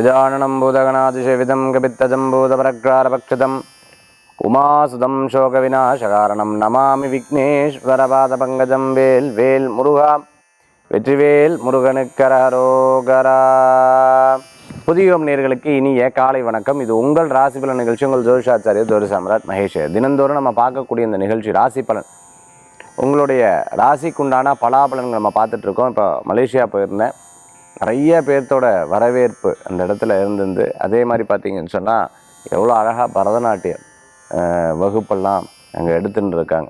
गजाननं भूतगणातिशयविदं कपित्तजम्बूतपरक्रारपक्षितम् उमासुदं शोकविनाशकारणं नमामि विघ्नेश्वरपादपङ्कजं வேல் வேல் முருகா வெற்றிவேல் முருகனுக்கரரோகரா புதியோம் நேர்களுக்கு இனிய காலை வணக்கம் இது உங்கள் ராசி பலன் நிகழ்ச்சி உங்கள் ஜோதிஷாச்சாரியர் ஜோதி சாம்ராட் மகேஷ் தினந்தோறும் நம்ம பார்க்கக்கூடிய இந்த நிகழ்ச்சி ராசி பலன் உங்களுடைய ராசிக்குண்டான பலாபலன்கள் நம்ம பார்த்துட்டு இருக்கோம் இப்போ மலேசியா போயிருந்தேன் நிறைய பேர்த்தோட வரவேற்பு அந்த இடத்துல இருந்திருந்து அதே மாதிரி பார்த்தீங்கன்னு சொன்னால் எவ்வளோ அழகாக பரதநாட்டியம் அஹ், வகுப்பெல்லாம் அங்கே எடுத்துன்னு இருக்காங்க.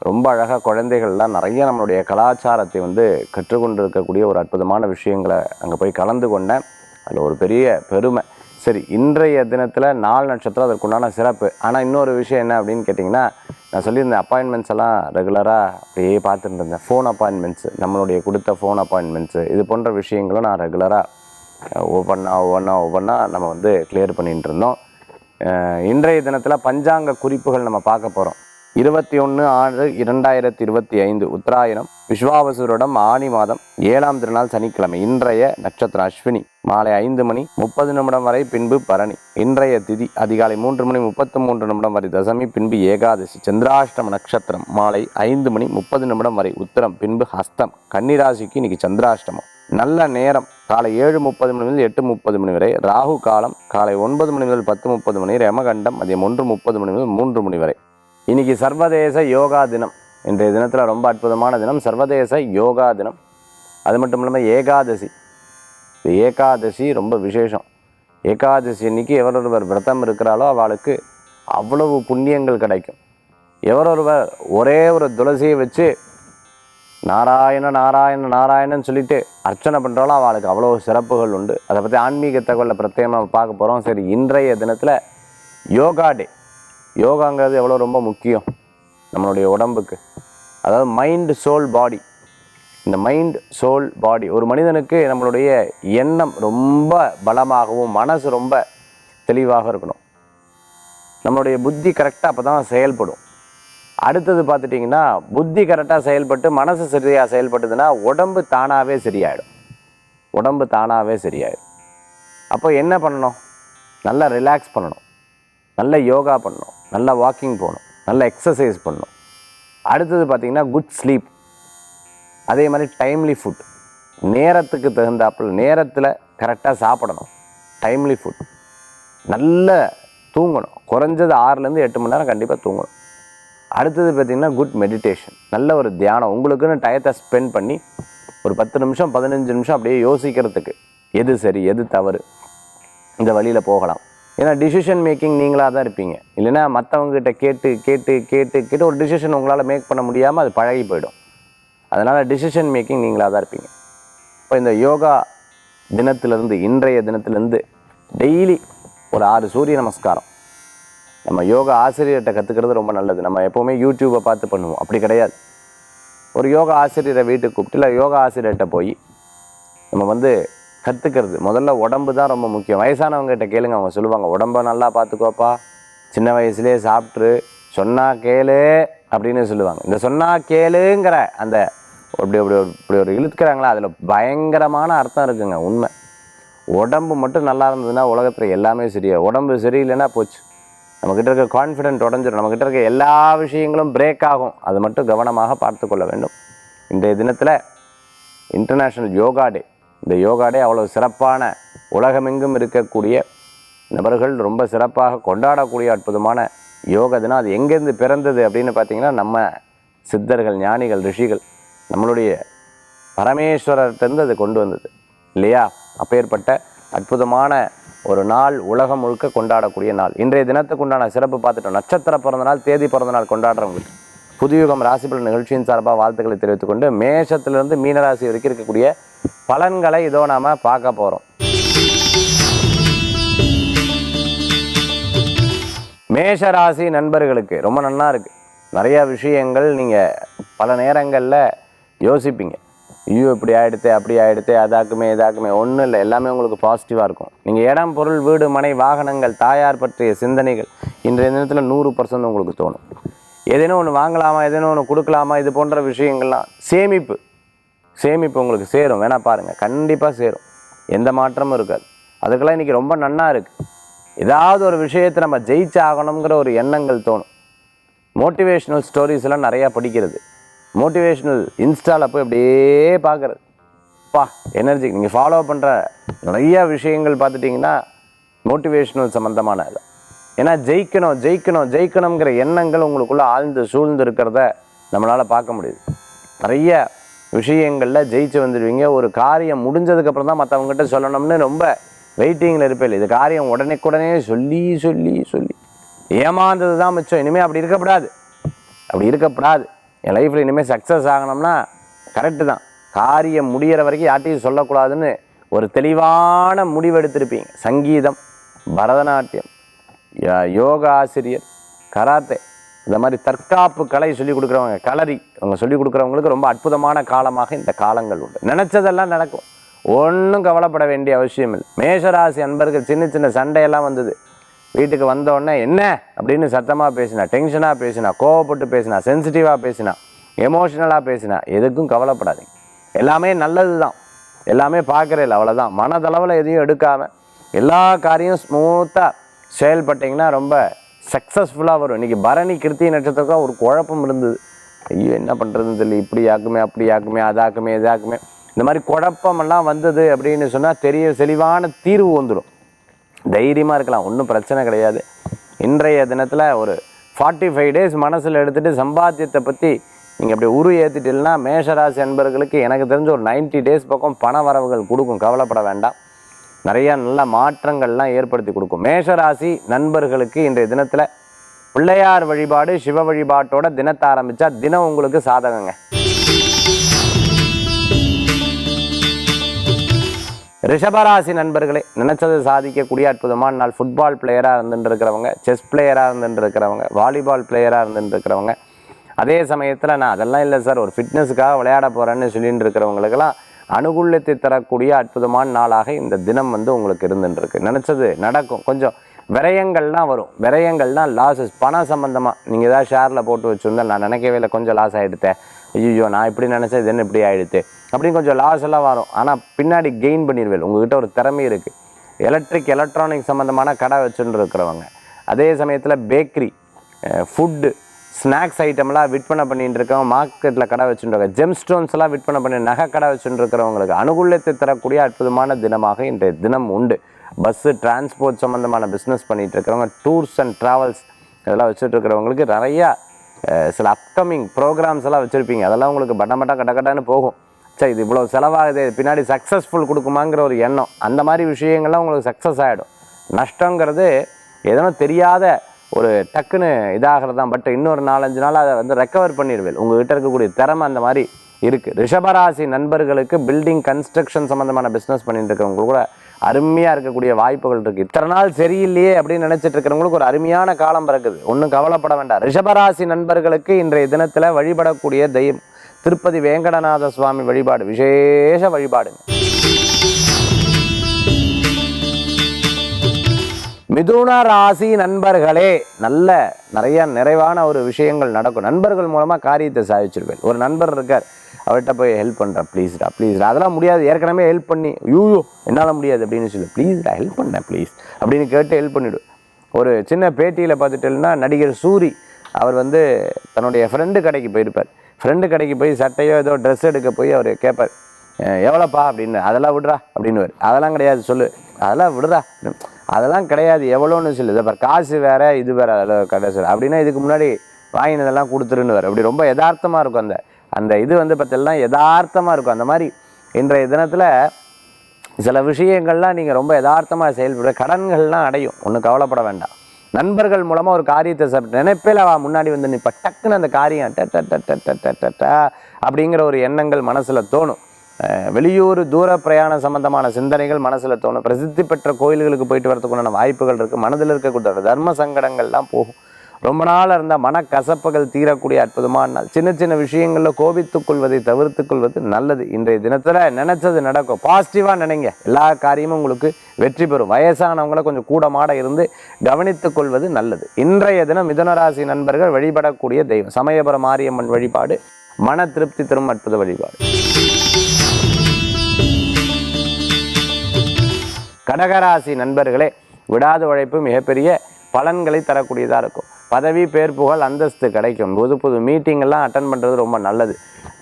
ரொம்ப அழகாக குழந்தைகள்லாம் நிறைய நம்மளுடைய கலாச்சாரத்தை வந்து கற்றுக்கொண்டு இருக்கக்கூடிய ஒரு அற்புதமான விஷயங்களை அங்கே போய் கலந்து கொண்டேன். அதில் ஒரு பெரிய பெருமை. சரி இன்றைய தினத்தில் நாலு நட்சத்திரம் அதற்குண்டான சிறப்பு. ஆனால் இன்னொரு விஷயம் என்ன அப்படின்னு கேட்டிங்கன்னா நான் சொல்லியிருந்தேன் அப்பாயின்மெண்ட்ஸ் எல்லாம் ரெகுலராக அப்படியே பார்த்துட்டு இருந்தேன். ஃபோன் அப்பாயின்மெண்ட்ஸ் நம்மளுடைய கொடுத்த ஃபோன் அப்பாயின்மெண்ட்ஸு இது போன்ற விஷயங்களும் நான் ரெகுலராக ஒவ்வொன்றா ஒவ்வொன்றா ஒவ்வொன்றா நம்ம வந்து கிளியர் பண்ணிகிட்டு இருந்தோம். இன்றைய தினத்தில் பஞ்சாங்க குறிப்புகள் நம்ம பார்க்க போகிறோம் இருபத்தி ஒன்று ஆறு இரண்டாயிரத்தி இருபத்தி ஐந்து உத்தராயணம் விஸ்வாவசுரிடம் ஆணி மாதம் ஏழாம் திருநாள் சனிக்கிழமை இன்றைய நட்சத்திரம் அஸ்வினி மாலை ஐந்து மணி முப்பது நிமிடம் வரை பின்பு பரணி. இன்றைய திதி அதிகாலை மூன்று மணி முப்பத்து மூன்று நிமிடம் வரை தசமி பின்பு ஏகாதசி சந்திராஷ்டம நட்சத்திரம் மாலை ஐந்து மணி முப்பது நிமிடம் வரை உத்தரம் பின்பு ஹஸ்தம் கன்னிராசிக்கு இன்னைக்கு சந்திராஷ்டமம். நல்ல நேரம் காலை ஏழு முப்பது மணி முதல் எட்டு முப்பது மணி வரை ராகு காலம் காலை ஒன்பது மணி முதல் பத்து முப்பது மணி ரெமகண்டம் மதியம் ஒன்று முப்பது மணி முதல் மூன்று மணி வரை. இன்றைக்கி சர்வதேச யோகா தினம். இன்றைய தினத்தில் ரொம்ப அற்புதமான தினம். சர்வதேச யோகா தினம். அது மட்டும் இல்லாமல் ஏகாதசி. இந்த ஏகாதசி ரொம்ப விசேஷம். ஏகாதசி அன்னைக்கு எவரொருவர் விரதம் இருக்கிறாளோ அவளுக்கு அவ்வளவு புண்ணியங்கள் கிடைக்கும். எவரொருவர் ஒரே ஒரு துளசியை வச்சு நாராயண நாராயண நாராயணன் சொல்லிட்டு அர்ச்சனை பண்ணுறாலும் அவளுக்கு அவ்வளோ சிறப்புகள் உண்டு. அதை பற்றி ஆன்மீக தகவலை பிரத்யேகமாக பார்க்க போகிறோம் சரி இன்றைய தினத்தில் யோகா டே. யோகாங்கிறது எவ்வளோ ரொம்ப முக்கியம் நம்மளுடைய உடம்புக்கு. அதாவது மைண்டு சோல் பாடி இந்த மைண்ட் சோல் பாடி ஒரு மனிதனுக்கு நம்மளுடைய எண்ணம் ரொம்ப பலமாகவும் மனசு ரொம்ப தெளிவாக இருக்கணும். நம்மளுடைய புத்தி கரெக்டாக அப்போ தான் செயல்படும். அடுத்தது பார்த்துட்டிங்கன்னா புத்தி கரெக்டாக செயல்பட்டு மனசு சரியாக செயல்பட்டுதுன்னா உடம்பு தானாகவே சரியாயிடும். உடம்பு தானாகவே சரியாயிடும். அப்போ என்ன பண்ணணும்? நல்லா ரிலாக்ஸ் பண்ணணும். நல்ல யோகா பண்ணணும் நல்ல வாக்கிங் போகணும் நல்ல எக்ஸசைஸ் பண்ணணும். அடுத்தது பார்த்திங்கன்னா குட் ஸ்லீப் அதே மாதிரி டைம்லி ஃபுட் நேரத்துக்கு தகுந்தாப்புல நேரத்தில் கரெக்டாக சாப்பிடணும். டைம்லி ஃபுட் நல்ல தூங்கணும். குறைஞ்சது ஆறுலேருந்து எட்டு மணி நேரம் கண்டிப்பாக தூங்கணும். அடுத்தது பார்த்திங்கன்னா குட் மெடிடேஷன் நல்ல ஒரு தியானம். உங்களுக்குன்னு டயத்தை ஸ்பெண்ட் பண்ணி ஒரு பத்து நிமிஷம் பதினஞ்சு நிமிஷம் அப்படியே யோசிக்கிறதுக்கு எது சரி எது தவறு இந்த வழியில் போகலாம். ஏன்னா டிசிஷன் மேக்கிங் நீங்களாக தான் இருப்பீங்க. இல்லைன்னா மற்றவங்ககிட்ட கேட்டு கேட்டு கேட்டு கேட்டு ஒரு டிசிஷன் உங்களால் மேக் பண்ண முடியாமல் அது பழகி போயிடும். அதனால் டிசிஷன் மேக்கிங் நீங்களாக தான் இருப்பீங்க. இப்போ இந்த யோகா தினத்திலிருந்து இன்றைய தினத்திலிருந்து டெய்லி ஒரு ஆறு சூரிய நமஸ்காரம். நம்ம யோகா ஆசிரியர்கிட்ட கற்றுக்கிறது ரொம்ப நல்லது. நம்ம எப்போவுமே யூடியூப்பை பார்த்து பண்ணுவோம். அப்படி கிடையாது. ஒரு யோகா ஆசிரியரை வீட்டுக்கு கூப்பிட்டு இல்லை யோகா ஆசிரியர்கிட்ட போய் நம்ம வந்து கற்றுக்கிறது முதல்ல உடம்பு தான் ரொம்ப முக்கியம். வயசானவங்ககிட்ட கேளுங்க. அவங்க சொல்லுவாங்க உடம்ப நல்லா பார்த்துக்கோப்பா சின்ன வயசுலேயே சாப்பிட்ரு. சொன்னால் கேளு அப்படின்னு சொல்லுவாங்க. இந்த சொன்னால் கேளுங்கிற அந்த அப்படி அப்படி ஒரு- இப்படி ஒரு இழுத்துக்கிறாங்களா அதில் பயங்கரமான அர்த்தம் இருக்குங்க உண்மை. உடம்பு மட்டும் நல்லா இருந்ததுன்னா உலகத்தில் எல்லாமே சரியா உடம்பு சரியில்லைன்னா போச்சு. நம்மக்கிட்ட இருக்க கான்ஃபிடென்ட் உடஞ்சிடும் நம்மக்கிட்ட இருக்க எல்லா விஷயங்களும் பிரேக் ஆகும். அது மட்டும் கவனமாக பார்த்து கொள்ள வேண்டும். இன்றைய தினத்தில் இன்டர்நேஷ்னல் யோகா டே இந்த யோகா டே அவ்வளோ சிறப்பான உலகமெங்கும் இருக்கக்கூடிய நபர்கள் ரொம்ப சிறப்பாக கொண்டாடக்கூடிய அற்புதமான யோக தினம். அது எங்கேருந்து பிறந்தது அப்படின்னு பார்த்தீங்கன்னா நம்ம சித்தர்கள் ஞானிகள் ரிஷிகள் நம்மளுடைய பரமேஸ்வரர்கிட்டருந்து அது கொண்டு வந்தது இல்லையா? அப்பேற்பட்ட அற்புதமான ஒரு நாள் உலகம் முழுக்க கொண்டாடக்கூடிய நாள். இன்றைய தினத்துக்கு உண்டான சிறப்பு பார்த்துட்டோம். நட்சத்திர பிறந்த நாள் தேதி பிறந்த நாள் கொண்டாடுறவங்களுக்கு புதுயுகம் ராசிபலன் நிகழ்ச்சியின் சார்பாக வாழ்த்துக்களை தெரிவித்துக்கொண்டு மேஷத்திலிருந்து மீனராசி வரைக்கும் இருக்கக்கூடிய பலன்களை இதோ நாம பார்க்க போகிறோம் மேஷராசி நண்பர்களுக்கு ரொம்ப நல்லா இருக்கு. நிறைய விஷயங்கள் நீங்கள் பல நேரங்களில் யோசிப்பீங்க. ஐயோ இப்படி ஆகிடுத்து அப்படி ஆகிடுத்து அதாக்குமே இதாக்குமே ஒன்றும் இல்லை எல்லாமே உங்களுக்கு பாசிட்டிவாக இருக்கும். நீங்கள் இடம் பொருள் வீடு மனை வாகனங்கள் தாயார் பற்றிய சிந்தனைகள் இன்றைய தினத்தில் நூறு பர்சன்ட் உங்களுக்கு தோணும். ஏதேனும் ஒன்று வாங்கலாமா ஏதேனும் ஒன்று கொடுக்கலாமா இது போன்ற விஷயங்கள்லாம் சேமிப்பு. சேமிப்பு உங்களுக்கு சேரும். வேணால் பாருங்கள் கண்டிப்பாக சேரும். எந்த மாற்றமும் இருக்காது. அதுக்கெல்லாம் இன்றைக்கி ரொம்ப நன்னா இருக்குது ஏதாவது ஒரு விஷயத்தை நம்ம ஜெயிச்சாகணுங்கிற ஒரு எண்ணங்கள் தோணும். மோட்டிவேஷ்னல் ஸ்டோரிஸ் எல்லாம் நிறையா படிக்கிறது. மோட்டிவேஷ்னல் இன்ஸ்டாவில் போய் அப்படியே பார்க்குறது பா எனர்ஜி. நீங்கள் ஃபாலோ பண்ணுற நிறையா விஷயங்கள் பார்த்துட்டிங்கன்னா மோட்டிவேஷ்னல் சம்மந்தமான இது. ஏன்னா ஜெயிக்கணும் ஜெயிக்கணும் ஜெயிக்கணுங்கிற எண்ணங்கள் உங்களுக்குள்ளே ஆழ்ந்து சூழ்ந்து இருக்கிறத நம்மளால் பார்க்க முடியுது. நிறைய விஷயங்களில் ஜெயிச்சு வந்துடுவீங்க ஒரு காரியம் முடிஞ்சதுக்கப்புறம் தான் மற்றவங்ககிட்ட சொல்லணும்னு ரொம்ப வெயிட்டிங்கில் இருப்பேன். இது காரியம் உடனேக்குடனே சொல்லி சொல்லி சொல்லி. ஏமாந்தது தான் மிச்சம். இனிமேல் அப்படி இருக்கக்கூடாது. அப்படி இருக்கக்கூடாது. என் லைஃப்பில் இனிமேல் சக்ஸஸ் ஆகணும்னா கரெக்டு தான். காரியம் முடியிற வரைக்கும் யார்ட்டையும் சொல்லக்கூடாதுன்னு ஒரு தெளிவான முடிவெடுத்திருப்பீங்க சங்கீதம் பரதநாட்டியம் யோகா ஆசிரியர் கராத்தே. இந்த மாதிரி தற்காப்பு கலை சொல்லிக் கொடுக்குறவங்க களரி அவங்க சொல்லிக் கொடுக்குறவங்களுக்கு ரொம்ப அற்புதமான காலமாக இந்த காலங்கள் உண்டு. நினச்சதெல்லாம் நடக்கும். ஒன்றும் கவலைப்பட வேண்டிய அவசியம் இல்லை. மேஷராசி அன்பர்கள் சின்ன சின்ன சண்டையெல்லாம் வந்தது. வீட்டுக்கு வந்த உடனே என்ன? அப்படின்னு சத்தமாக பேசினா டென்ஷனாக பேசினா கோவப்பட்டு பேசினா சென்சிட்டிவாக பேசினா எமோஷ்னலாக பேசினா எதுக்கும் கவலைப்படாதீங்க. எல்லாமே நல்லது தான் எல்லாமே பார்க்குறதில்ல அவ்வளோதான் மனதளவில் எதையும் எடுக்காமல் எல்லா காரியம் ஸ்மூத்தாக செயல்பட்டிங்கன்னா ரொம்ப சக்ஸஸ்ஃபுல்லாக வரும். இன்றைக்கி பரணி கிருத்தி நட்சத்திரத்துக்கு ஒரு குழப்பம் இருந்தது. ஐயோ என்ன பண்ணுறதுன்னு தெரியல. இப்படி ஆக்குமே அப்படி ஆக்குமே அதாக்குமே இதாக்குமே இந்த மாதிரி குழப்பமெல்லாம் வந்தது அப்படின்னு சொன்னால் தெரிய தெளிவான தீர்வு வந்துடும் தைரியமாக இருக்கலாம் ஒன்றும் பிரச்சனை கிடையாது. இன்றைய தினத்தில் ஒரு ஃபார்ட்டி ஃபைவ் டேஸ் மனசில் எடுத்துகிட்டு சம்பாத்தியத்தை பற்றி நீங்கள் அப்படி உரு ஏற்றிட்டீங்கன்னா மேஷராசி என்பர்களுக்கு எனக்கு தெரிஞ்ச ஒரு 90 டேஸ் பக்கம் பண வரவுகள் கொடுக்கும். கவலைப்பட வேண்டாம். நிறைய நல்ல மாற்றங்கள்லாம் ஏற்படுத்தி கொடுக்கும். மேஷராசி நண்பர்களுக்கு இன்றைய தினத்தில் பிள்ளையார் வழிபாடு சிவ வழிபாட்டோட தினத்தை ஆரம்பித்தா தினம் உங்களுக்கு சாதகங்க. ரிஷபராசி நண்பர்களே நினைச்சது சாதிக்கக்கூடிய அற்புதமான நாள் ஃபுட்பால் பிளேயராக இருந்துட்டு இருக்கிறவங்க செஸ் பிளேயராக இருந்துட்டு இருக்கிறவங்க வாலிபால் பிளேயராக இருந்துட்டு இருக்கிறவங்க அதே சமயத்தில் நான் அதெல்லாம் இல்லை சார் ஒரு ஃபிட்னஸுக்காக விளையாட போகிறேன்னு சொல்லிட்டு இருக்கிறவங்களுக்கெல்லாம் அனுகூலத்தை தரக்கூடிய அற்புதமான நாளாக இந்த தினம் வந்து உங்களுக்கு இருந்துட்டுருக்கு நினச்சது நடக்கும். கொஞ்சம் விரயங்கள்லாம் வரும். விரயங்கள்னால் லாஸஸ் பணம் சம்மந்தமாக நீங்கள் ஏதாவது ஷேரில் போட்டு வச்சுருந்தா நான் நினைக்கவே இல்லை. கொஞ்சம் லாஸ் ஆகிடுத்தேன் ஐயோ நான் இப்படி நினச்சேன் இது என்ன இப்படி ஆகிடுது அப்படின்னு கொஞ்சம் லாஸ் எல்லாம் வரும். ஆனால் பின்னாடி கெயின் பண்ணிடுவேன் உங்கள்கிட்ட ஒரு திறமை இருக்குது எலக்ட்ரிக் எலக்ட்ரானிக் சம்மந்தமான கடை வச்சுட்டு இருக்கிறவங்க அதே சமயத்தில் பேக்கரி ஃபுட்டு ஸ்நாக்ஸ் ஐட்டம்லாம் விற்பனை பண்ணிட்டு இருக்கோம் மார்க்கெட்டில் கடை வச்சுருக்கோம் ஜெம் ஸ்டோன்ஸ்லாம் விற்பனை பண்ணி நகை கடை வச்சுருக்கிறவங்களுக்கு அனுகூலத்தை தரக்கூடிய அற்புதமான தினமாக இன்றைய தினம் உண்டு. பஸ்ஸு டிரான்ஸ்போர்ட் சம்மந்தமான பிஸ்னஸ் பண்ணிட்டு இருக்கிறவங்க டூர்ஸ் அண்ட் ட்ராவல்ஸ் இதெல்லாம் வச்சுட்ருக்கிறவங்களுக்கு நிறையா சில அப்கமிங் ப்ரோக்ராம்ஸ் எல்லாம் வச்சுருப்பீங்க. அதெல்லாம் உங்களுக்கு பட்ட பட்ட கட்ட போகும். சரி இது இவ்வளோ செலவாகுது பின்னாடி சக்ஸஸ்ஃபுல் கொடுக்குமாங்கிற ஒரு எண்ணம். அந்த மாதிரி விஷயங்கள்லாம் உங்களுக்கு சக்ஸஸ் ஆகிடும் நஷ்டங்கிறது எதனோ தெரியாத ஒரு டக்குன்னு இதாகிறது தான் பட் இன்னொரு நாலஞ்சு நாள் அதை வந்து ரெக்கவர் பண்ணிடுவேன். உங்ககிட்ட இருக்கக்கூடிய திறமை அந்த மாதிரி இருக்குது ரிஷபராசி நண்பர்களுக்கு பில்டிங் கன்ஸ்ட்ரக்ஷன் சம்மந்தமான பிஸ்னஸ் பண்ணிட்டு இருக்கவங்க கூட அருமையாக இருக்கக்கூடிய வாய்ப்புகள் இருக்குது இத்தனை நாள் சரியில்லையே அப்படின்னு நினச்சிட்டு இருக்கிறவங்களுக்கு ஒரு அருமையான காலம் பிறக்குது. ஒன்றும் கவலைப்பட வேண்டாம். ரிஷபராசி நண்பர்களுக்கு இன்றைய தினத்தில் வழிபடக்கூடிய தெய்வம் திருப்பதி வேங்கடநாத சுவாமி வழிபாடு. விசேஷ வழிபாடுங்க. மிதுன ராசி நண்பர்களே நல்ல நிறைய நிறைவான ஒரு விஷயங்கள் நடக்கும். நண்பர்கள் மூலமாக காரியத்தை சாதிச்சிருப்பேன். ஒரு நண்பர் இருக்கார் அவர்கிட்ட போய் ஹெல்ப் பண்ணுறேன் ப்ளீஸ்டா ப்ளீஸ்டா அதெல்லாம் முடியாது. ஏற்கனவே ஹெல்ப் பண்ணி யூயோ என்னால் முடியாது அப்படின்னு சொல்லி. ப்ளீஸ்டா ஹெல்ப் பண்ணேன் ப்ளீஸ் அப்படின்னு கேட்டு ஹெல்ப் பண்ணிவிடு ஒரு சின்ன பேட்டியில் பார்த்துட்டேன்னா நடிகர் சூரி அவர் வந்து தன்னுடைய ஃப்ரெண்டு கடைக்கு போயிருப்பார். ஃப்ரெண்டு கடைக்கு போய் சட்டையோ ஏதோ ட்ரெஸ் எடுக்க போய் அவர் கேட்பார். எவ்வளோப்பா? அப்படின்னு. அதெல்லாம் விடுறா அப்படின்னு அதெல்லாம் கிடையாது சொல்லு. அதெல்லாம் விடுறா. அதெல்லாம் கிடையாது. எவ்வளோன்னு சொல்லுது அப்புறம் காசு வேறு இது வேறு அதில் கதை அப்படின்னா இதுக்கு முன்னாடி வாங்கினதெல்லாம் கொடுத்துருன்னு வரும் அப்படி ரொம்ப யதார்த்தமாக இருக்கும் அந்த அந்த இது வந்து பார்த்தீங்கன்னா யதார்த்தமாக இருக்கும். அந்த மாதிரி இன்றைய தினத்தில் சில விஷயங்கள்லாம் நீங்கள் ரொம்ப யதார்த்தமாக செயல்படுற கடன்கள்லாம் அடையும். ஒன்றும் கவலைப்பட வேண்டாம். நண்பர்கள் மூலமாக ஒரு காரியத்தை சாப்பிட்டு நினைப்பில் அவ முன்னாடி வந்து நிப்ப டக்குன்னு அந்த காரியம் அப்படிங்கிற ஒரு எண்ணங்கள் மனசில் தோணும். வெளியூர் தூர பிரயாணம் சம்பந்தமான சிந்தனைகள் மனசில் தோணும். பிரசித்தி பெற்ற கோயில்களுக்கு போயிட்டு வரதுக்குண்டான வாய்ப்புகள் இருக்குது மனதில் இருக்கக்கூடிய தர்ம சங்கடங்கள்லாம் போகும். ரொம்ப நாள் இருந்தால் மனக்கசப்புகள் தீரக்கூடிய அற்புதமான நாள். சின்ன சின்ன விஷயங்களில் கோபித்துக் கொள்வதை தவிர்த்துக் கொள்வது நல்லது. இன்றைய தினத்தில் நினைச்சது நடக்கும். பாசிட்டிவாக நினைங்க. எல்லா காரியமும் உங்களுக்கு வெற்றி பெறும். வயசானவங்களை கொஞ்சம் கூடமாட இருந்து கவனித்துக் கொள்வது நல்லது. இன்றைய தினம் மிதனராசி நண்பர்கள் வழிபடக்கூடிய தெய்வம். சமயபுரம் மாரியம்மன் வழிபாடு. மன திருப்தி தரும் அற்புத வழிபாடு. கடகராசி நண்பர்களே விடாத உழைப்பு மிகப்பெரிய பலன்களை தரக்கூடியதாக இருக்கும். பதவி பேர் புகழ் அந்தஸ்து கிடைக்கும். புது புது மீட்டிங் எல்லாம் அட்டன் பண்ணுறது ரொம்ப நல்லது.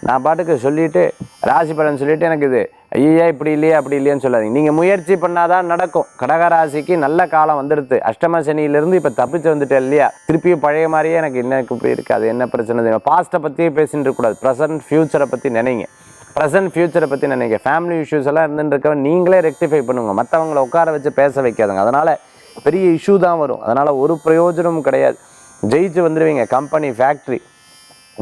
நான் பாட்டுக்கு சொல்லிவிட்டு ராசி பலன் சொல்லிவிட்டு எனக்கு இது ஐயா இப்படி இல்லையே அப்படி இல்லையேன்னு சொல்லாதீங்க. நீங்கள் முயற்சி பண்ணாதான் நடக்கும். கடகராசிக்கு நல்ல காலம் வந்துடுது அஷ்டம சனியிலிருந்து இப்போ தப்பிச்சு வந்துட்டேன் இல்லையா? திருப்பியும் பழைய மாதிரியே எனக்கு என்ன இப்படி அது என்ன பிரச்சனை பாஸ்ட்டை பற்றியே பேசிட்டு இருக்கக்கூடாது ப்ரெசன்ட் ஃப்யூச்சரை பற்றி நினைங்க. ப்ரெசன்ட் ஃபியூச்சரை பற்றி நினைக்க ஃபேமிலி இஷ்யூஸ் எல்லாம் இருந்துருக்க நீங்களே ரெக்டிஃபை பண்ணுங்க. மற்றவங்களை உட்கார வச்சு பேச வைக்காதுங்க. அதனால் பெரிய இஷ்யூ தான் வரும். அதனால் ஒரு பிரயோஜனமும் கிடையாது. ஜெயிச்சு வந்துடுவீங்க கம்பெனி ஃபேக்ட்ரி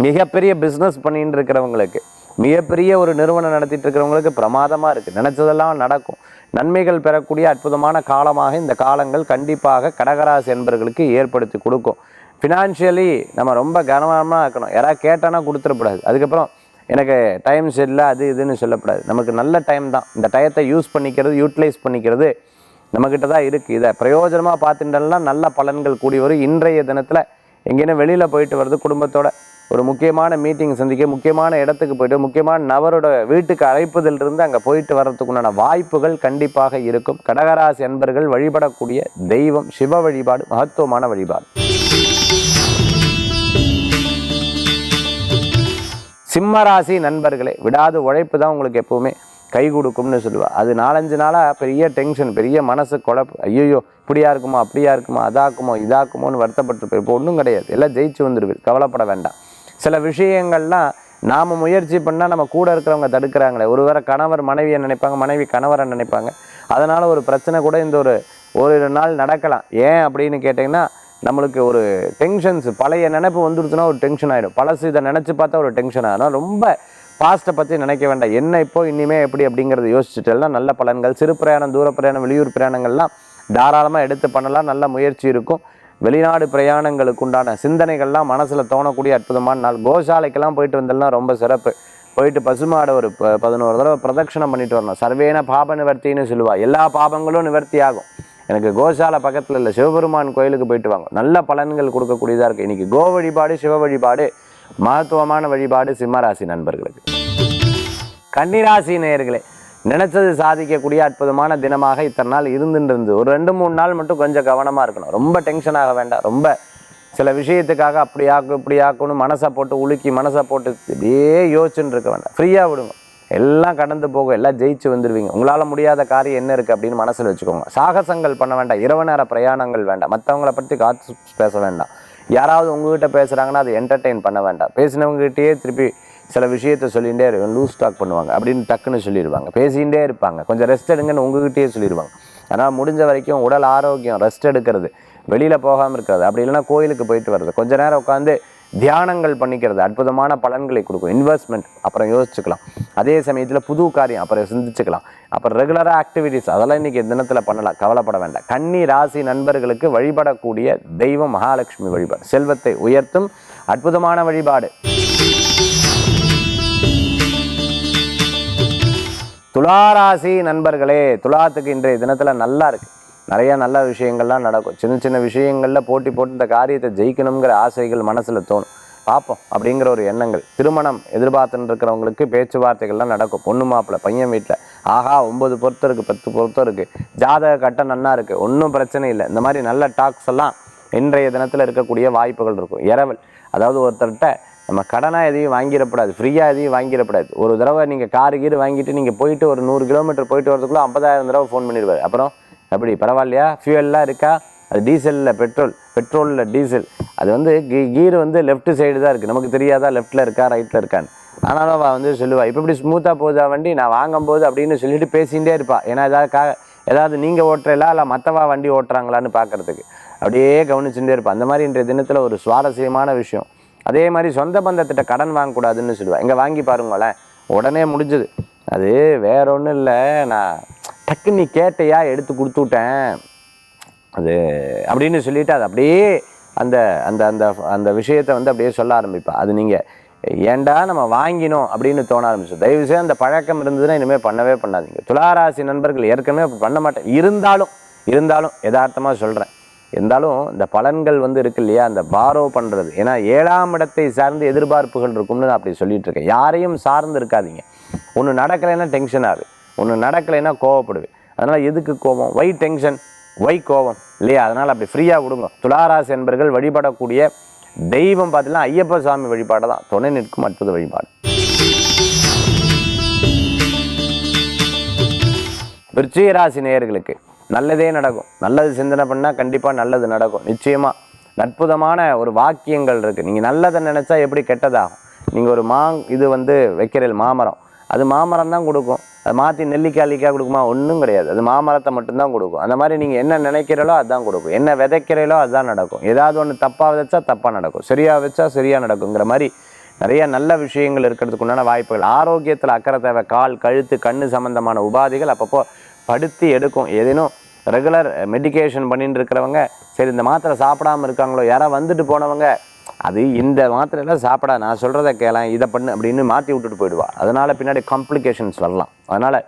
மிகப்பெரிய பிஸ்னஸ் பண்ணிட்டு இருக்கிறவங்களுக்கு மிகப்பெரிய ஒரு நிறுவனம் நடத்திட்டு இருக்கிறவங்களுக்கு பிரமாதமாக இருக்குது நினச்சதெல்லாம் நடக்கும். நன்மைகள் பெறக்கூடிய அற்புதமான காலமாக இந்த காலங்கள் கண்டிப்பாக கடகராசி என்பர்களுக்கு ஏற்படுத்தி கொடுக்கும். ஃபினான்ஷியலி நம்ம ரொம்ப கவனமாக இருக்கணும். யாராவது கேட்டானா கொடுத்துடக்கூடாது. அதுக்கப்புறம் எனக்கு டைம் சரியில்லை அது இதுன்னு சொல்லக்கூடாது நமக்கு நல்ல டைம் தான். இந்த டயத்தை யூஸ் பண்ணிக்கிறது யூட்டிலைஸ் பண்ணிக்கிறது நம்மக்கிட்ட தான் இருக்குது இதை பிரயோஜனமாக பார்த்துட்டோம்னா நல்ல பலன்கள் கூடி வரும். இன்றைய தினத்தில் எங்கேயும் வெளியில் போயிட்டு வர்றது குடும்பத்தோட. ஒரு முக்கியமான மீட்டிங் சந்திக்க முக்கியமான இடத்துக்கு போயிட்டு முக்கியமான நபரோட வீட்டுக்கு அழைப்பதில் இருந்து அங்கே போயிட்டு வர்றதுக்குண்டான வாய்ப்புகள் கண்டிப்பாக இருக்கும். கடகராசி அன்பர்கள் வழிபடக்கூடிய தெய்வம் சிவ வழிபாடு மகத்துவமான வழிபாடு. சிம்மராசி நண்பர்களே விடாத உழைப்பு தான் உங்களுக்கு எப்போவுமே கை கொடுக்கும்னு சொல்லுவா. அது நாலஞ்சு நாளாக பெரிய டென்ஷன் பெரிய மனசு குழப்பு ஐயோ இப்படியா இருக்குமோ அப்படியா இருக்குமோ அதாக்குமோ இதாக்குமோன்னு வருத்தப்பட்டு இப்போ ஒன்றும் கிடையாது. எல்லாம் ஜெயிச்சு வந்துடுவீர் கவலைப்பட வேண்டாம். சில விஷயங்கள்லாம் நாம் முயற்சி பண்ணால் நம்ம கூட இருக்கிறவங்க தடுக்கிறாங்களே. ஒருவேளை கணவர் மனைவியை நினைப்பாங்க? மனைவி கணவரை நினைப்பாங்க. அதனால் ஒரு பிரச்சனை கூட இந்த ஒரு ஒரு நாள் நடக்கலாம். ஏன் அப்படின்னு கேட்டிங்கன்னா நம்மளுக்கு ஒரு டென்ஷன்ஸ் பழைய நினைப்பு வந்துருச்சுன்னா ஒரு டென்ஷன் ஆகிடும் பழசு இதை நினச்சி பார்த்தா ஒரு டென்ஷன் ஆகிடும் ரொம்ப பாஸ்ட்டை பற்றி நினைக்க வேண்டாம். என்ன இப்போ இனிமே எப்படி அப்படிங்கிறத யோசிச்சுட்டெல்லாம் நல்ல பலன்கள் சிறு பிரயாணம் தூர பிரயாணம் வெளியூர் பிரயாணங்கள்லாம் தாராளமாக எடுத்து பண்ணலாம். நல்ல முயற்சி இருக்கும். வெளிநாடு பிரயாணங்களுக்கு உண்டான சிந்தனைகள்லாம் மனசில் தோணக்கூடிய அற்புதமான நாள். கோசாலைக்கெல்லாம் போயிட்டு வந்தெல்லாம் ரொம்ப சிறப்பு. போயிட்டு பசுமாடை ஒரு ப பதினோரு தடவை பிரதட்சணம் பண்ணிட்டு வரணும். சர்வேன பாப நிவர்த்தின்னு சொல்லுவா. எல்லா பாபங்களும் நிவர்த்தி ஆகும் எனக்கு கோசாலை பக்கத்தில் இல்லை சிவபெருமான் கோயிலுக்கு போயிட்டு வாங்க. நல்ல பலன்கள் கொடுக்கக்கூடியதாக இருக்குது இன்றைக்கி கோ வழிபாடு சிவ வழிபாடு மகத்துவமான வழிபாடு சிம்மராசி நண்பர்களுக்கு. கன்னிராசி நேயர்களே நினைச்சது சாதிக்கக்கூடிய அற்புதமான தினமாக இத்தனை நாள் இருந்துட்டு ஒரு ரெண்டு மூணு நாள் மட்டும் கொஞ்சம் கவனமாக இருக்கணும். ரொம்ப டென்ஷன் ஆக வேண்டாம். ரொம்ப சில விஷயத்துக்காக அப்படி ஆக்கு இப்படி ஆக்கணும் மனசை போட்டு உலுக்கி மனசை போட்டு இப்படியே யோசிச்சுட்டு இருக்க வேண்டாம். ஃப்ரீயாக விடுங்க. எல்லாம் கடந்து போகும் எல்லாம் ஜெயிச்சு வந்துடுவீங்க உங்களால் முடியாத காரியம் என்ன இருக்குது அப்படின்னு மனசில் வச்சுக்கோங்க. சாகசங்கள் பண்ண வேண்டாம் இரவு நேர பிரயாணங்கள் வேண்டாம். மற்றவங்கள பற்றி காத்து பேச வேண்டாம். யாராவது உங்ககிட்ட பேசுகிறாங்கன்னா அதை என்டர்டெயின் பண்ண வேண்டாம். பேசினவங்ககிட்டயே திருப்பி சில விஷயத்த சொல்லிகிட்டே இருக்கும் லூஸ் டாக் பண்ணுவாங்க அப்படின்னு டக்குன்னு சொல்லிடுவாங்க பேசிகிட்டே இருப்பாங்க. கொஞ்சம் ரெஸ்ட் எடுங்கன்னு உங்ககிட்டயே சொல்லிடுவாங்க ஆனால் முடிஞ்ச வரைக்கும் உடல் ஆரோக்கியம் ரெஸ்ட் எடுக்கிறது. வெளியில் போகாமல் இருக்கிறது. அப்படி இல்லைன்னா கோயிலுக்கு போயிட்டு வர்றது. கொஞ்ச நேரம் உட்காந்து தியானங்கள் பண்ணிக்கிறது அற்புதமான பலன்களை கொடுக்கும். இன்வெஸ்ட்மெண்ட் அப்புறம் யோசிச்சுக்கலாம். அதே சமயத்தில் புது காரியம் அப்புறம் சிந்திச்சுக்கலாம். அப்புறம் ரெகுலராக ஆக்டிவிட்டீஸ் அதெல்லாம் இன்றைக்கி தினத்தில் பண்ணலாம். கவலைப்பட வேண்டாம். கன்னி ராசி நண்பர்களுக்கு வழிபடக்கூடிய தெய்வம் மகாலட்சுமி வழிபாடு. செல்வத்தை உயர்த்தும் அற்புதமான வழிபாடு. துளாராசி நண்பர்களே துலாத்துக்கு இன்றைய தினத்தில் நல்லா இருக்கு. நிறையா நல்ல விஷயங்கள்லாம் நடக்கும். சின்ன சின்ன விஷயங்களில் போட்டி போட்டு இந்த காரியத்தை ஜெயிக்கணுங்கிற ஆசைகள் மனசில் தோணும். பார்ப்போம் அப்படிங்கிற ஒரு எண்ணங்கள். திருமணம் எதிர்பார்த்துன்னு இருக்கிறவங்களுக்கு பேச்சுவார்த்தைகள்லாம் நடக்கும். பொண்ணு மாப்பிள்ளை பையன் வீட்டில் ஆஹா ஒம்பது பொருத்தம் இருக்குது பத்து பொருத்தம் இருக்குது ஜாதக கட்டம் நன்னா இருக்குது ஒன்றும் பிரச்சனை இல்லை. இந்த மாதிரி நல்ல டாக்ஸ் எல்லாம் இன்றைய தினத்தில் இருக்கக்கூடிய வாய்ப்புகள் இருக்கும். இரவல். அதாவது ஒருத்தர்கிட்ட நம்ம கடனாக எதையும் வாங்கிடக்கூடாது ஃப்ரீயாக எதையும் வாங்கிடக்கூடாது ஒரு தடவை நீங்கள் காரு கீர் வாங்கிட்டு நீங்கள் போயிட்டு ஒரு நூறு கிலோமீட்டர் போயிட்டு வரதுக்குள்ளே ஐம்பதாயிரம் தடவை ஃபோன் பண்ணிடுவார். அப்புறம் அப்படி பரவாயில்லையா? ஃபியூயல்லாம் இருக்கா? அது டீசலில் பெட்ரோல் பெட்ரோலில் டீசல் அது வந்து கீ கீர் வந்து லெஃப்ட் சைடு தான் இருக்குது நமக்கு தெரியாதா லெஃப்ட்டில் இருக்கா ரைட்டில் இருக்கான்னு. ஆனாலும் அவள் வந்து சொல்லுவாள் இப்போ இப்படி ஸ்மூத்தாக போகுதா வண்டி? நான் வாங்கும்போது அப்படின்னு சொல்லிட்டு பேசிகிட்டே இருப்பாள் ஏன்னா ஏதாவது கா ஏதாவது நீங்கள் ஓட்டுறீங்களா? இல்லை மற்றவா வண்டி ஓட்டுறாங்களான்னு பார்க்கறதுக்கு அப்படியே கவனிச்சுட்டே இருப்பாள் அந்த மாதிரி இன்றைய தினத்தில் ஒரு சுவாரஸ்யமான விஷயம். அதே மாதிரி சொந்த பந்தத்திட்ட கடன் வாங்கக்கூடாதுன்னு சொல்லுவேன் இங்கே வாங்கி பாருங்களேன். உடனே முடிஞ்சுது. அது வேற ஒன்றும் இல்லை. நான் டக்குன்னு நீ கேட்டையா எடுத்து கொடுத்து விட்டேன் அது அப்படின்னு சொல்லிவிட்டு அது அப்படியே அந்த அந்த அந்த அந்த விஷயத்தை வந்து அப்படியே சொல்ல ஆரம்பிப்பா. அது நீங்கள் ஏன்டா நம்ம வாங்கினோம் அப்படின்னு தோண ஆரம்பிச்சோம் தயவுசெய்து அந்த பழக்கம் இருந்ததுன்னா இனிமேல் பண்ணவே பண்ணாதீங்க. துளாராசி நண்பர்கள் ஏற்கனவே அப்படி பண்ண மாட்டேன். இருந்தாலும் இருந்தாலும் யதார்த்தமாக சொல்கிறேன் இருந்தாலும் இந்த பலன்கள் வந்து இருக்கு இல்லையா? அந்த பாரோ பண்ணுறது ஏன்னா ஏழாம் இடத்தை சார்ந்து எதிர்பார்ப்புகள் இருக்கும்னு நான் அப்படி சொல்லிட்டு இருக்கேன். யாரையும் சார்ந்து இருக்காதீங்க. ஒன்று நடக்கலைன்னா டென்ஷன் ஆகுது. ஒன்று நடக்கலைன்னா கோவப்படுவேன். அதனால் எதுக்கு கோபம்? வை டென்ஷன் வை கோபம்? இல்லையா? அதனால் அப்படி ஃப்ரீயாக விடுங்க. துளாராசி என்பர்கள் வழிபடக்கூடிய தெய்வம் பார்த்தீங்கன்னா ஐயப்ப சுவாமி வழிபாடு தான். துணை நிற்கும் அற்புத வழிபாடு. விருச்சிக ராசி நேயர்களுக்கு நல்லதே நடக்கும். நல்லது சிந்தனை பண்ணால் கண்டிப்பாக நல்லது நடக்கும். நிச்சயமாக அற்புதமான ஒரு வாக்கியங்கள் இருக்குது நீங்கள் நல்லதை நினச்சா எப்படி கெட்டதாகும்? நீங்கள் ஒரு மா இது வந்து வைக்கிறீர்கள் மாமரம். அது மாமரம் தான் கொடுக்கும். அது மாற்றி நெல்லிக்காய் அள்ளிக்காய் கொடுக்குமா? ஒன்றும் கிடையாது. அது மாமரத்தை மட்டும்தான் கொடுக்கும். அந்த மாதிரி நீங்கள் என்ன நினைக்கிறீங்களோ அதுதான் கொடுக்கும். என்ன விதைக்கிறீங்களோ அதுதான் நடக்கும். ஏதாவது ஒன்று தப்பாக விதைச்சா தப்பாக நடக்கும். சரியாக வச்சா சரியாக நடக்குங்கிற மாதிரி நிறைய நல்ல விஷயங்கள் இருக்கிறதுக்கு உண்டான வாய்ப்புகள். ஆரோக்கியத்தில் அக்கறை தேவை. கால் கழுத்து கண்ணு சம்பந்தமான உபாதைகள் அப்பப்போ படுத்தி எடுக்கும். ஏதேனும் ரெகுலர் மெடிகேஷன் பண்ணிட்டு இருக்கிறவங்க சரி இந்த மாத்திரை சாப்பிடாம இருக்காங்களோ யாராவது வந்துட்டு போனவங்க அது இந்த மாத்திரையெல்லாம் சாப்பிடா நான் சொல்கிறத கேளேன் இதை பண்ணு அப்படின்னு மாற்றி விட்டுட்டு போயிடுவா. அதனால் பின்னாடி காம்ப்ளிகேஷன்ஸ் வரலாம். அதனால்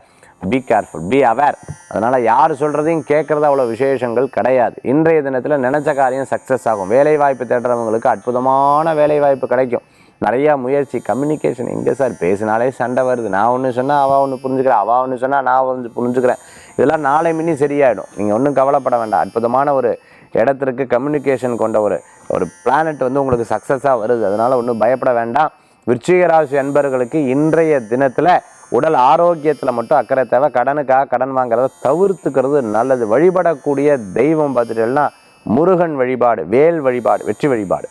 பி கேர்ஃபுல் பி அவேர் அதனால் யார் சொல்கிறதையும் கேட்குறது அவ்வளோ விசேஷங்கள் கிடையாது. இன்றைய தினத்தில் நினச்ச காரியம் சக்ஸஸ் ஆகும். வேலை வாய்ப்பு தேடுறவங்களுக்கு அற்புதமான வேலை வாய்ப்பு கிடைக்கும். நிறையா முயற்சி கம்யூனிகேஷன் எங்கே சார் பேசினாலே சண்டை வருது. நான் ஒன்று சொன்னால் அவள் ஒன்று புரிஞ்சுக்கிறேன் அவள் ஒன்று சொன்னால் நான் ஒன்று புரிஞ்சுக்கிறேன். இதெல்லாம் நாளை மினி சரியாயிடும். நீங்கள் ஒன்றும் கவலைப்பட வேண்டாம். அற்புதமான ஒரு இடத்திற்கு கம்யூனிகேஷன் கொண்ட ஒரு ஒரு பிளானட் வந்து உங்களுக்கு சக்ஸஸாக வருது. அதனால் ஒன்றும் பயப்பட வேண்டாம். விருச்சிக ராசி அன்பர்களுக்கு இன்றைய தினத்தில் உடல் ஆரோக்கியத்தில் மட்டும் அக்கறை தேவை. கடனுக்காக கடன் வாங்குறத தவிர்த்துக்கிறது நல்லது. வழிபடக்கூடிய தெய்வம் பார்த்துட்டீங்கன்னா முருகன் வழிபாடு வேல் வழிபாடு வெற்றி வழிபாடு.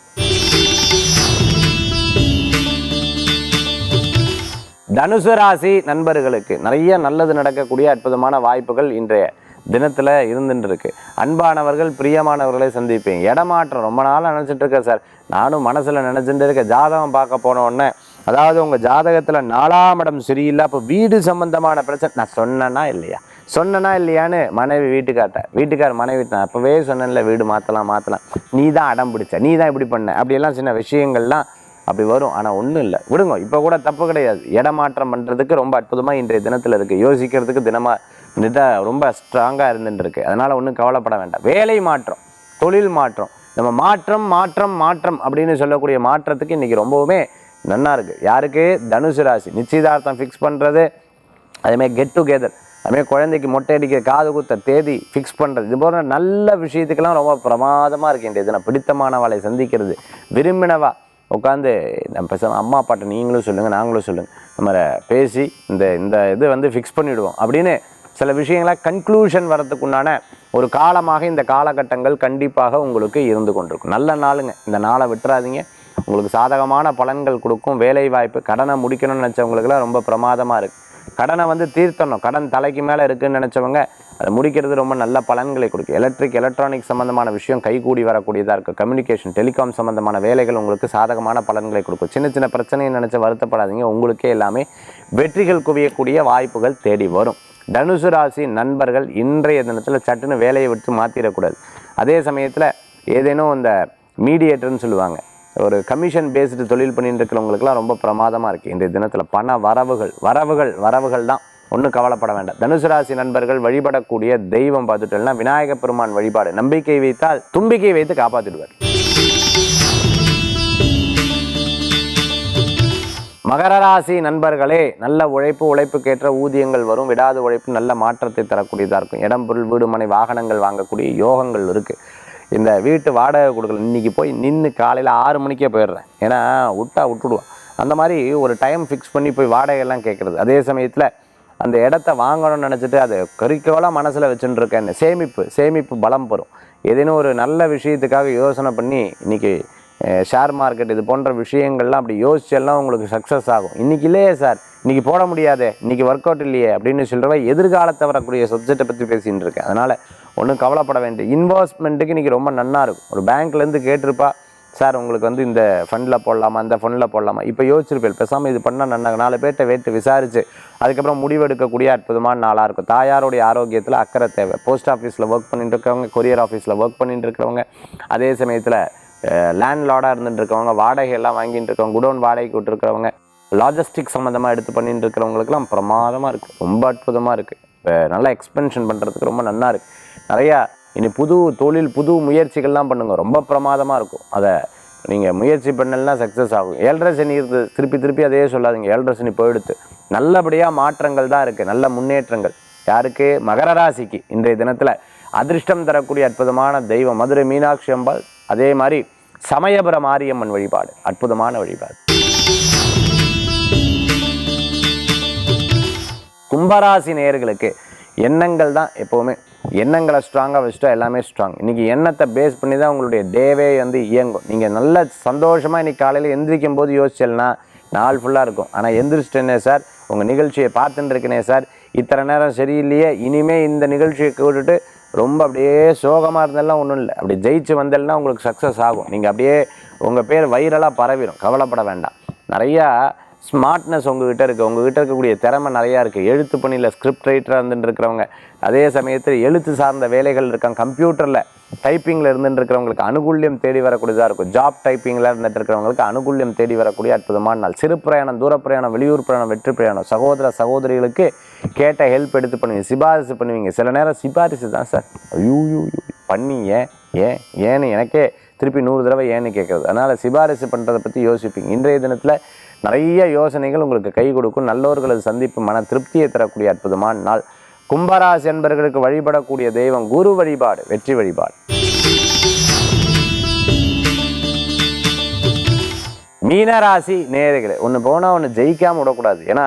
தனுசு ராசி நண்பர்களுக்கு நிறைய நல்லது நடக்கக்கூடிய அற்புதமான வாய்ப்புகள் இன்றைய தினத்தில் இருந்துட்டு இருக்கு அன்பானவர்கள் பிரியமானவர்களை சந்திப்பேன் இடமாற்றம். ரொம்ப நாளாக நினச்சிட்டு இருக்கேன் சார். நானும் மனசில் நினச்சிட்டு இருக்கேன் ஜாதகம் பார்க்க போன உடனே அதாவது உங்கள் ஜாதகத்தில் நாலாம் இடம் சரியில்லை அப்போ வீடு சம்பந்தமான பிரச்சனை. நான் சொன்னேன்னா இல்லையா? சொன்னனா இல்லையான்னு மனைவி வீட்டுக்கார்ட்ட. வீட்டுக்கார் மனைவி நான் அப்போவே சொன்னேன்ல வீடு மாற்றலாம் மாற்றலாம் நீ தான் அடம் பிடிச்ச நீ தான் இப்படி பண்ண. அப்படியெல்லாம் சின்ன விஷயங்கள்லாம் அப்படி வரும். ஆனால் ஒன்றும் இல்லை. விடுங்க இப்போ கூட தப்பு கிடையாது. இடமாற்றம் பண்ணுறதுக்கு ரொம்ப அற்புதமாக இன்றைய தினத்தில் இருக்குது யோசிக்கிறதுக்கு தினமாக நித ரொம்ப ஸ்ட்ராங்காக இருந்துருக்கு அதனால் ஒன்றும் கவலைப்பட வேண்டாம். வேலை மாற்றம் தொழில் மாற்றம். நம்ம மாற்றம் மாற்றம் மாற்றம் அப்படின்னு சொல்லக்கூடிய மாற்றத்துக்கு இன்றைக்கி ரொம்பவுமே நன்னா இருக்குது யாருக்கு? தனுசு ராசி. நிச்சயதார்த்தம் ஃபிக்ஸ் பண்ணுறது அதுமாதிரி கெட் டுகெதர் அதுமாதிரி குழந்தைக்கு மொட்டை அடிக்கிற காது குத்த தேதி ஃபிக்ஸ் பண்ணுறது இது போன்ற நல்ல விஷயத்துக்கெல்லாம் ரொம்ப பிரமாதமாக இருக்கு இன்றைய பிடித்தமானவளை சந்திக்கிறது விரும்பினவா உட்காந்து நம்ம பேசாம அம்மா அப்பாட்ட நீங்களும் சொல்லுங்கள் நாங்களும் சொல்லுங்கள் நம்ம பேசி இந்த இந்த இது வந்து ஃபிக்ஸ் பண்ணிவிடுவோம் அப்படின்னு சில விஷயங்களை கன்க்ளூஷன் வரத்துக்குண்டான ஒரு காலமாக இந்த காலகட்டங்கள் கண்டிப்பாக உங்களுக்கு இருந்து கொண்டிருக்கும். நல்ல நாளுங்க. இந்த நாளை விட்டுறாதீங்க. உங்களுக்கு சாதகமான பலன்கள் கொடுக்கும். வேலை வாய்ப்பு கடனை முடிக்கணும்னு நினச்சவங்களுக்குலாம் ரொம்ப பிரமாதமாக இருக்குது கடனை வந்து தீர்த்தணும். கடன் தலைக்கு மேலே இருக்குன்னு நினச்சவங்க அதை முடிக்கிறது ரொம்ப நல்ல பலன்களை கொடுக்கும். எலக்ட்ரிக் எலக்ட்ரானிக் சம்மந்தமான விஷயம் கைகூடி வரக்கூடியதாக இருக்குது கம்யூனிகேஷன் டெலிகாம் சம்மந்தமான வேலைகள் உங்களுக்கு சாதகமான பலன்களை கொடுக்கும். சின்ன சின்ன பிரச்சனையை நினச்சி வருத்தப்படாதீங்க. உங்களுக்கே எல்லாமே வெற்றிகள் குவியக்கூடிய வாய்ப்புகள் தேடி வரும். தனுசு ராசி நண்பர்கள் இன்றைய தினத்தில் சட்டுன்னு வேலையை விட்டு மாற்றிடக்கூடாது அதே சமயத்தில் ஏதேனும் இந்த மீடியேட்டர்னு சொல்லுவாங்க. ஒரு கமிஷன் பேஸ்டு தொழில் பண்ணிட்டு இருக்கிறவங்களுக்குலாம் ரொம்ப பிரமாதமாக இருக்குது இன்றைய தினத்தில். பண வரவுகள் வரவுகள் வரவுகள் தான். ஒன்றும் கவலைப்பட வேண்டாம். தனுசு ராசி நண்பர்கள் வழிபடக்கூடிய தெய்வம் பார்த்துட்டோம்னா விநாயக பெருமான் வழிபாடு. நம்பிக்கை வைத்தால் தும்பிக்கை வைத்து காப்பாற்றிடுவார் மகர ராசி நண்பர்களே நல்ல உழைப்பு உழைப்புக்கேற்ற ஊதியங்கள் வரும். விடாத உழைப்பு நல்ல மாற்றத்தை தரக்கூடியதாக இருக்கும். இடம் பொருள் வீடு மனை வாகனங்கள் வாங்கக்கூடிய யோகங்கள் இருக்குது இந்த வீட்டு வாடகை கொடுக்கல. இன்னைக்கு போய் நின்று காலையில் ஆறு மணிக்கே போயிடுறேன். ஏன்னா விட்டா விட்டுடுவான். அந்த மாதிரி ஒரு டைம் ஃபிக்ஸ் பண்ணி போய் வாடகையெல்லாம் கேட்குறது. அதே சமயத்தில் அந்த இடத்த வாங்கணும்னு நினச்சிட்டு அது குறிக்கோளாக மனசில் வச்சுட்டு இருக்கேன் சேமிப்பு சேமிப்பு பலம் பெறும். ஏதேனும் ஒரு நல்ல விஷயத்துக்காக யோசனை பண்ணி இன்றைக்கி ஷேர் மார்க்கெட் இது போன்ற விஷயங்கள்லாம் அப்படி யோசிச்செல்லாம் உங்களுக்கு சக்ஸஸ் ஆகும். இன்றைக்கி இல்லையே சார் இன்னைக்கு போட முடியாது. இன்றைக்கி ஒர்க் அவுட் இல்லையே அப்படின்னு சொல்கிறவ எதிர்காலத்தை வரக்கூடிய சப்ஜெக்டை பற்றி பேசிகிட்டு இருக்கேன். அதனால் ஒன்றும் கவலைப்பட வேண்டிய இன்வெஸ்ட்மெண்ட்டுக்கு இன்றைக்கி ரொம்ப நன்னா இருக்கும். ஒரு பேங்க்லேருந்து கேட்டிருப்பா சார் உங்களுக்கு வந்து இந்த ஃபண்டில் போடலாமா? அந்த ஃபண்டில் போடலாமா? இப்போ யோசிச்சிருப்பேன். பேசாமல் இது பண்ணால் நன்னாங்க நாலு பேர்கிட்ட வேட்டு விசாரிச்சு அதுக்கப்புறம் முடிவெடுக்கக்கூடிய அற்புதமான நாளாக இருக்கும். தாயாருடைய ஆரோக்கியத்தில் அக்கறை தேவை. போஸ்ட் ஆஃபீஸில் ஒர்க் பண்ணிட்டு இருக்கவங்க கொரியர் ஆஃபீஸில் ஒர்க் பண்ணிட்டு இருக்கிறவங்க அதே சமயத்தில் லேண்ட்லார்டாக இருந்துட்டு இருக்கவங்க வாடகை எல்லாம் வாங்கிட்டு இருக்கவங்க குடோன் வாடகைக்கு விட்டுருக்கிறவங்க லாஜிஸ்டிக் சம்மந்தமாக எடுத்து பண்ணிட்டு இருக்கிறவங்களுக்குலாம் பிரமாதமாக இருக்குது ரொம்ப அற்புதமாக இருக்குது நல்லா எக்ஸ்பென்ஷன் பண்ணுறதுக்கு ரொம்ப நல்லா இருக்குது நிறையா இனி புது தொழில் புது முயற்சிகள்லாம் பண்ணுங்க. ரொம்ப பிரமாதமாக இருக்கும். அதை நீங்கள் முயற்சி பண்ணலன்னா சக்ஸஸ் ஆகும். ஏழரை சனி இருந்து திருப்பி திருப்பி அதே சொல்லாதீங்க. ஏழரை சனி போயிடுத்து. நல்லபடியாக மாற்றங்கள் தான் இருக்குது நல்ல முன்னேற்றங்கள். யாருக்கு? மகர ராசிக்கு. இன்றைய தினத்தில் அதிர்ஷ்டம் தரக்கூடிய அற்புதமான தெய்வம் மதுரை மீனாட்சி அம்பாள். அதே மாதிரி சமயபுர மாரியம்மன் வழிபாடு அற்புதமான வழிபாடு. கும்பராசி நேயர்களுக்கு எண்ணங்கள் தான் எப்போவுமே. எண்ணங்களை ஸ்ட்ராங்காக வச்சுட்டா எல்லாமே ஸ்ட்ராங் இன்றைக்கி எண்ணத்தை பேஸ் பண்ணி தான் உங்களுடைய டேவே வந்து இயங்கும். நீங்கள் நல்ல சந்தோஷமாக இன்றைக்கி காலையில் எந்திரிக்கும் போது யோசிச்சல்னா நாள் ஃபுல்லாக இருக்கும். ஆனால் எந்திரிச்சிட்டேனே சார் உங்கள் நிகழ்ச்சியை பார்த்துட்டு இருக்கனே சார் இத்தனை நேரம் சரியில்லையே இனிமே இந்த நிகழ்ச்சியை கூட்டுட்டு ரொம்ப அப்படியே சோகமாக இருந்தெல்லாம் ஒன்றும் இல்லை. அப்படி ஜெயிச்சு வந்தேன்னா உங்களுக்கு சக்ஸஸ் ஆகும். நீங்கள் அப்படியே உங்கள் பேர் வைரலாக பரவிடும் கவலைப்பட வேண்டாம். நிறையா ஸ்மார்ட்னஸ் உங்ககிட்ட இருக்குது உங்ககிட்ட இருக்கக்கூடிய திறமை நிறையா இருக்குது எழுத்து பணியில் ஸ்கிரிப்ட் ரைட்டராக இருந்துட்டு இருக்கிறவங்க அதே சமயத்தில் எழுத்து சார்ந்த வேலைகள் இருக்காங்க. கம்ப்யூட்டரில் டைப்பிங்கில் இருந்துட்டு இருக்கிறவங்களுக்கு அனுகூல்யம் தேடி வரக்கூடியதாக இருக்கும். ஜாப் டைப்பிங்கில் இருந்துட்டு இருக்கிறவங்களுக்கு அனுகூல்யம் தேடி வரக்கூடிய அற்புதமான நாள். சிறு பிரயாணம் தூர பிரயாணம் வெளியூர் பிரயாணம் வெற்றி பிரயாணம். சகோதர சகோதரிகளுக்கு கேட்ட ஹெல்ப் எடுத்து பண்ணுவீங்க. சிபாரிசு பண்ணுவீங்க. சில நேரம் சிபாரிசு தான் சார். ஐயோ யூ பண்ணி ஏன்? ஏன்? ஏன்னு எனக்கே திருப்பி நூறு தடவை ஏன்னு கேட்குறது. அதனால் சிபாரிசு பண்ணுறதை பற்றி யோசிப்பீங்க. இன்றைய தினத்தில் நிறைய யோசனைகள் உங்களுக்கு கை கொடுக்கும். நல்லோர்களது சந்திப்பு மன திருப்தியை தரக்கூடிய அற்புதமான நாள். கும்பராசி என்பவர்களுக்கு வழிபடக்கூடிய தெய்வம் குரு வழிபாடு வெற்றி வழிபாடு. மீனராசி நேர்களை ஒன்று போனால் ஒன்று ஜெயிக்காமல் விடக்கூடாது. ஏன்னா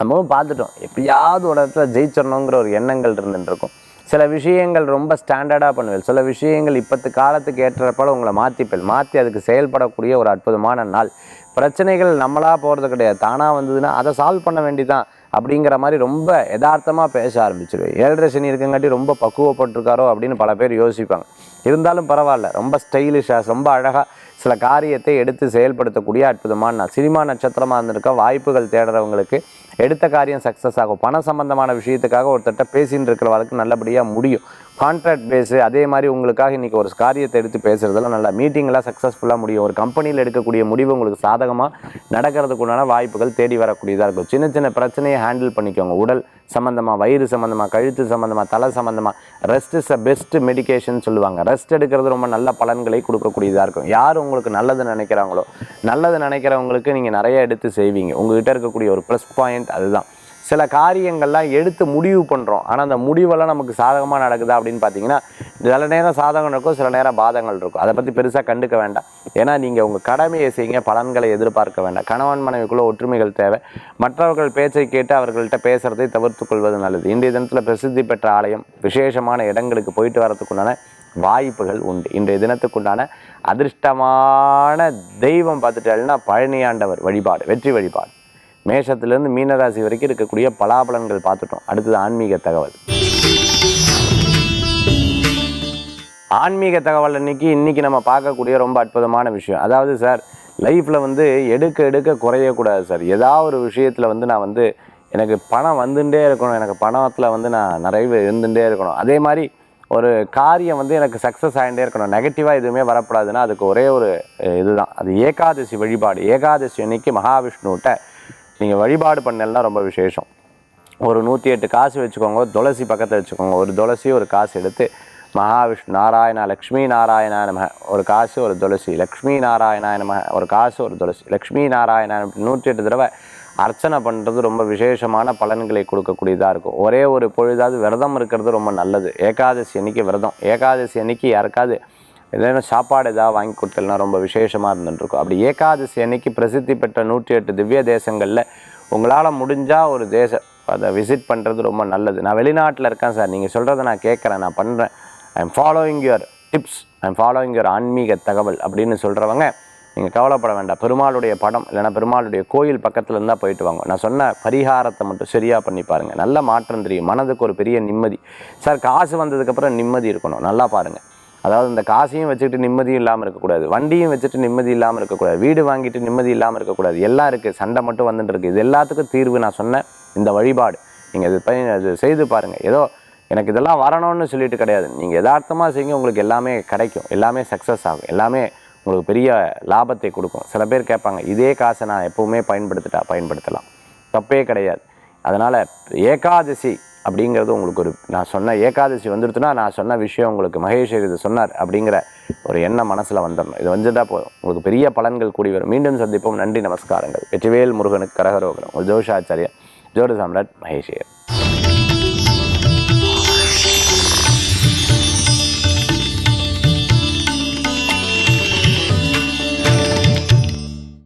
நம்மளும் பார்த்துட்டோம். எப்படியாவது ஒரு இடத்துல ஜெயிச்சிடணுங்கிற ஒரு எண்ணங்கள் இருந்துருக்கும் சில விஷயங்கள் ரொம்ப ஸ்டாண்டர்டாக பண்ணுவேன். சில விஷயங்கள் இப்பத்து காலத்துக்கு ஏற்றப்பால் உங்களை மாற்றிப்பேன் மாற்றி அதுக்கு செயல்படக்கூடிய ஒரு அற்புதமான நாள். பிரச்சனைகள் நம்மளாக போகிறது கிடையாது. தானாக வந்ததுன்னா அதை சால்வ் பண்ண வேண்டிதான். அப்படிங்கிற மாதிரி ரொம்ப யதார்த்தமாக பேச ஆரம்பிச்சிருவேன் ஏழரை சனி இருக்கங்காட்டி ரொம்ப பக்குவப்பட்டிருக்காரோ அப்படின்னு பல பேர் யோசிப்பாங்க. இருந்தாலும் பரவாயில்ல. ரொம்ப ஸ்டைலிஷாக ரொம்ப அழகாக சில காரியத்தை எடுத்து செயல்படுத்தக்கூடிய அற்புதமான சினிமா நட்சத்திரமாக இருந்திருக்க வாய்ப்புகள் தேடுறவங்களுக்கு எடுத்த காரியம் சக்ஸஸ் ஆகும். பண சம்பந்தமான விஷயத்துக்காக ஒருத்தட்ட பேசின்னு இருக்கிற இருக்கிறவங்களுக்கு நல்லபடியாக முடியும். கான்ட்ராக்ட் பேஸு அதே மாதிரி உங்களுக்காக இன்றைக்கி ஒரு காரியத்தை எடுத்து பேசுகிறதெல்லாம் நல்லா மீட்டிங்லாம் சக்ஸஸ்ஃபுல்லாக முடியும். ஒரு கம்பெனியில் எடுக்கக்கூடிய முடிவு உங்களுக்கு சாதகமாக நடக்கிறதுக்கு உண்டான வாய்ப்புகள் தேடி வரக்கூடியதாக இருக்கும். சின்ன சின்ன பிரச்சனையை ஹேண்டில் பண்ணிக்கோங்க. உடல் சம்மந்தமாக வயிறு சம்மந்தமாக கழுத்து சம்மந்தமாக தலை சம்மந்தமாக rest is a best medication சொல்லுவாங்க. ரெஸ்ட் எடுக்கிறது ரொம்ப நல்ல பலன்களை கொடுக்கக்கூடியதாக இருக்கும். யார் உங்களுக்கு நல்லது நினைக்கிறாங்களோ நல்லது நினைக்கிறவங்களுக்கு நீங்கள் நிறைய எடுத்து செய்வீங்க. உங்ககிட்ட இருக்கக்கூடிய ஒரு ப்ளஸ் பாயிண்ட் அதுதான். சில காரியங்கள்லாம் எடுத்து முடிவு பண்ணுறோம் ஆனால் அந்த முடிவெல்லாம் நமக்கு சாதகமாக நடக்குதா அப்படின்னு பார்த்தீங்கன்னா சில நேரம் சாதகம் இருக்கும் சில நேரம் பாதங்கள் இருக்கும். அதை பற்றி பெருசாக கண்டுக்க வேண்டாம். ஏன்னா நீங்கள் உங்கள் கடமையை செய்யுங்க பலன்களை எதிர்பார்க்க வேண்டாம். கணவன் மனைவிக்குள்ளே ஒற்றுமைகள் தேவை. மற்றவர்கள் பேச்சை கேட்டு அவர்கள்ட்ட பேசுகிறதை தவிர்த்து கொள்வது நல்லது. இன்றைய தினத்தில் பிரசித்தி பெற்ற ஆலயம் விசேஷமான இடங்களுக்கு போயிட்டு வரதுக்குண்டான வாய்ப்புகள் உண்டு. இன்றைய தினத்துக்குண்டான அதிர்ஷ்டமான தெய்வம் பார்த்துட்டாங்கன்னா பழனியாண்டவர் வழிபாடு வெற்றி வழிபாடு. மேஷத்துலேருந்து மீனராசி வரைக்கும் இருக்கக்கூடிய பலாபலன்கள் பார்த்துட்டோம். அடுத்தது ஆன்மீக தகவல். ஆன்மீக தகவல் அன்னைக்கு இன்றைக்கி நம்ம பார்க்கக்கூடிய ரொம்ப அற்புதமான விஷயம். அதாவது சார் லைஃப்பில் வந்து எடுக்க எடுக்க குறையக்கூடாது சார். ஏதாவது ஒரு விஷயத்தில் வந்து நான் வந்து எனக்கு பணம் வந்துட்டே இருக்கணும். எனக்கு பணத்தில் வந்து நான் நிறைய இருந்துகிட்டே இருக்கணும். அதே மாதிரி ஒரு காரியம் வந்து எனக்கு சக்ஸஸ் ஆகிட்டே இருக்கணும். நெகட்டிவாக எதுவுமே வரக்கூடாதுன்னா அதுக்கு ஒரே ஒரு இதுதான். அது ஏகாதசி வழிபாடு. ஏகாதசி அன்னைக்கு மகாவிஷ்ணுகிட்ட நீங்கள் வழிபாடு பண்ணலாம் ரொம்ப விசேஷம். ஒரு நூற்றி எட்டு காசு வச்சுக்கோங்க துளசி பக்கத்தில் வச்சுக்கோங்க. ஒரு துளசி ஒரு காசு எடுத்து மகாவிஷ்ணு நாராயணா லக்ஷ்மி நாராயணா நம ஒரு காசு ஒரு துளசி லக்ஷ்மி நாராயணா நம ஒரு காசு ஒரு துளசி லக்ஷ்மி நாராயணா நூற்றி எட்டு தடவை அர்ச்சனை பண்ணுறது ரொம்ப விசேஷமான பலன்களை கொடுக்கக்கூடியதாக இருக்கும். ஒரே ஒரு பொழுதாவது விரதம் இருக்கிறது ரொம்ப நல்லது. ஏகாதசி அன்னைக்கு விரதம். ஏகாதசி அன்னைக்கு யாருக்காவது எதனா சாப்பாடு ஏதாவது வாங்கி கொடுத்தலாம் ரொம்ப விசேஷமாக இருந்துட்டுருக்கும். அப்படி ஏகாதசி அன்னைக்கு பிரசித்தி பெற்ற நூற்றி எட்டு திவ்ய தேசங்களில் உங்களால் முடிஞ்சால் ஒரு தேச அதை விசிட் பண்ணுறது ரொம்ப நல்லது. நான் வெளிநாட்டில் இருக்கேன் சார். நீங்கள் சொல்கிறத நான் கேட்குறேன் நான் பண்ணுறேன் I am following your tips I am following your ஆன்மீக தகவல் அப்படின்னு சொல்கிறவங்க நீங்கள் கவலைப்பட வேண்டாம். பெருமாளுடைய படம் இல்லைன்னா பெருமாளுடைய கோயில் பக்கத்தில் இருந்தால் போயிட்டு வாங்க. நான் சொன்ன பரிகாரத்தை மட்டும் சரியாக பண்ணி பாருங்கள் நல்ல மாற்றம் தெரியும். மனதுக்கு ஒரு பெரிய நிம்மதி. சார் காசு வந்ததுக்கப்புறம் நிம்மதி இருக்கணும். நல்லா பாருங்கள் அதாவது இந்த காசையும் வச்சுக்கிட்டு நிம்மதியும் இல்லாமல் இருக்கக்கூடாது. வண்டியும் வச்சுட்டு நிம்மதி இல்லாமல் இருக்கக்கூடாது. வீடு வாங்கிட்டு நிம்மதி இல்லாமல் இருக்கக்கூடாது. எல்லாம் இருக்குது சண்டை மட்டும் வந்துட்டு இருக்குது இது எல்லாத்துக்கும் தீர்வு நான் சொன்னேன் இந்த வழிபாடு. நீங்கள் இது பயன் அது செய்து பாருங்கள் ஏதோ எனக்கு இதெல்லாம் வரணும்னு சொல்லிட்டு கிடையாது. நீங்கள் யதார்த்தமாக செய்யுங்க. உங்களுக்கு எல்லாமே கிடைக்கும். எல்லாமே சக்ஸஸ் ஆகும். எல்லாமே உங்களுக்கு பெரிய லாபத்தை கொடுக்கும். சில பேர் கேட்பாங்க இதே காசை நான் எப்போவுமே பயன்படுத்திட்டா பயன்படுத்தலாம். தப்பே கிடையாது. அதனால் ஏகாதசி அப்படிங்கிறது உங்களுக்கு ஒரு நான் சொன்ன ஏகாதசி வந்துடுச்சுன்னா நான் சொன்ன விஷயம் உங்களுக்கு மகேஷர் இது சொன்னார் அப்படிங்கிற ஒரு எண்ணம் மனசில் வந்துடணும். இது வந்துட்டால் போதும். உங்களுக்கு பெரிய பலன்கள் கூடி வரும். மீண்டும் சந்திப்போம். நன்றி நமஸ்காரங்கள். வெற்றிவேல் முருகனுக்கு கரகரோகரம். ஒரு ஜோஷாச்சாரியர் ஜோடு சாம்ராட் மகேஷியர்